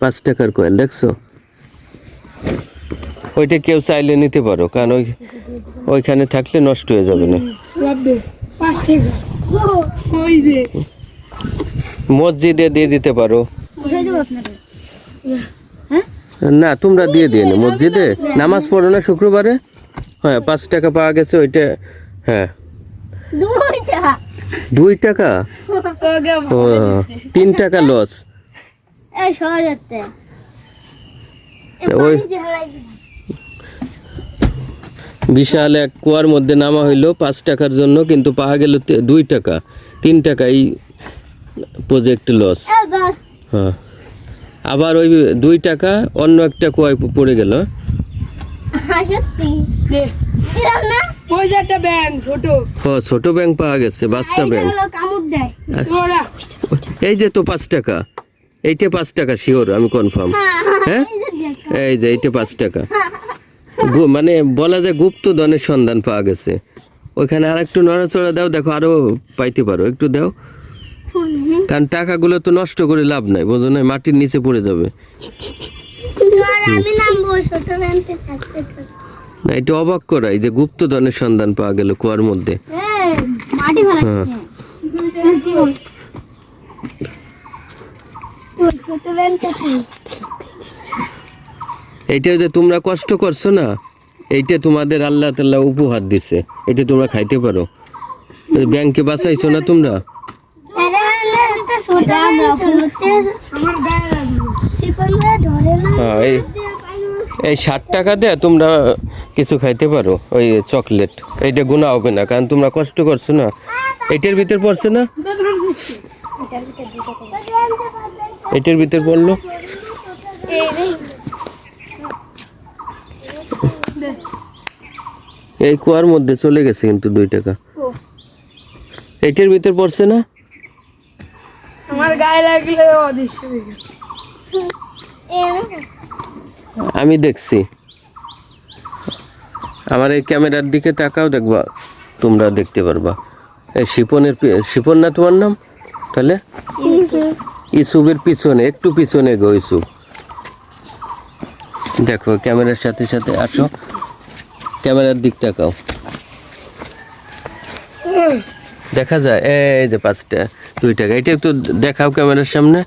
পাঁচ টাকার কয়েল দেখছ? ওইটা কেউ চাইলে নিতে পারো কারণ ওই ওইখানে থাকলে নষ্ট হয়ে যাবে না। লাভ দে পাঁচ টাকা। ওই যে। মসজিদে দিয়ে দিতে পারো। আপনাকে না তোমরা দিয়ে দিয়ে না মসজিদে নামাজ পড়ো না শুক্রবারে? হ্যাঁ পাঁচ টাকা পাওয়া গেছে ওইটা হ্যাঁ। দুই টাকা। ওকে ও তিন টাকা লস এই শহর যাচ্ছে। ওই বিশাল এক কুয়ার মধ্যে নামা হইল পাঁচ টাকার জন্য কিন্তু পাওয়া গেল তে- দুই টাকা। তিন টাকা এই প্রজেক্ট লস হ্যাঁ। আবার ওই দুই টাকা অন্য একটা কুয়ায় পড়ে গেল। সত্যি। দে দিলাম না? ওই যে একটা ব্যাংক ছোট। ব্যাংক পাওয়া গেছে বাচ্চা ব্যাংক এই যে তো পাঁচ টাকা। এইটা পাঁচ টাকা শিওর আমি কনফার্ম হ্যাঁ? এই যে এইটা পাঁচ টাকা। মানে বলা যায় গুপ্ত ধনের সন্ধান পাওয়া গেছে। ওইখানে আর একটু নড়াচড়া দাও দেখো আরও পাইতে পারো। একটু দাও। কারণ টাকাগুলো তো নষ্ট করে লাভ নাই বোঝো না মাটির নিচে পড়ে যাবে। না এটা অবাক করা এই যে গুপ্ত ধনের সন্ধান পাওয়া গেল কুয়ার মধ্যে। হ্যাঁ। এইটা যে তোমরা কষ্ট করছ না এইটা তোমাদের আল্লাহ তাল্লাহ উপহার দিছে। এটা তোমরা খাইতে পারো। ব্যাংকে বাঁচাইছো না তোমরা? ছোট আমার গায়ে লাগল শিকল ধরে না হ্যাঁ এই এই ষাট টাকা দিয়ে তোমরা কিছু খাইতে পারো ওই চকলেট। এইটা গুণা হবে না কারণ তোমরা কষ্ট করছ না। এইটার ভিতর পড়ছে না? এটার ভিতর পড়ল এই কুয়ার মধ্যে চলে গেছে কিন্তু দুই টাকা। এইটার ভিতর পড়ছে না? আমার গায়ে লাগলে অদৃশ্য আমি দেখছি। আমার এই ক্যামেরার দিকে তাকাও দেখবা তোমরা দেখতে পারবা। এই শিপনের শিপন না তোমার নাম? তাহলে? ইসুবের পিছনে, একটু পিছনে গো ইসুব দেখো, ক্যামেরার সাথে সাথে আসো। ক্যামেরার দিক তাকাও। দেখা যায়, এই যে পাঁচটা, দুই টাকা। এটা একটু দেখাও ক্যামেরার সামনে।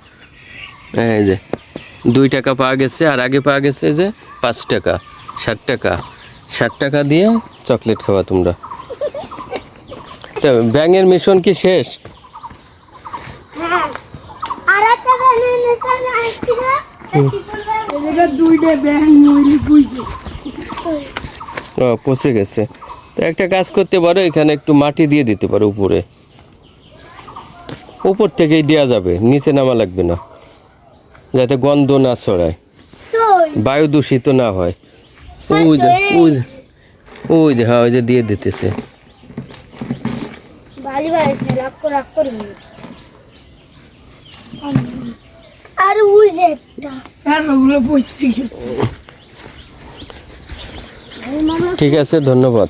এই যে, দুই টাকা পাওয়া গেছে, আর আগে পাওয়া গেছে যে পাঁচ টাকা, ষাট টাকা। ষাট টাকা দিয়ে চকলেট খাওয়া তোমরা। ব্যাঙের মিশন কি শেষ? পচে গেছে। তো একটা কাজ করতে পারো, এখানে একটু মাটি দিয়ে দিতে পারো উপরে। উপর থেকেই দেওয়া যাবে, নিচে নামা লাগবে না, যাতে গন্ধ না ছড়ায়, বায়ু দূষিত না হয়। ওই যে ওই যে ওই যে হ্যাঁ ওই যে দিয়ে দিতেছে। বাজি বাজি রাগ করে রাগ করে আর একটা আর ওগুলো পয়সা ঠিক আছে ধন্যবাদ।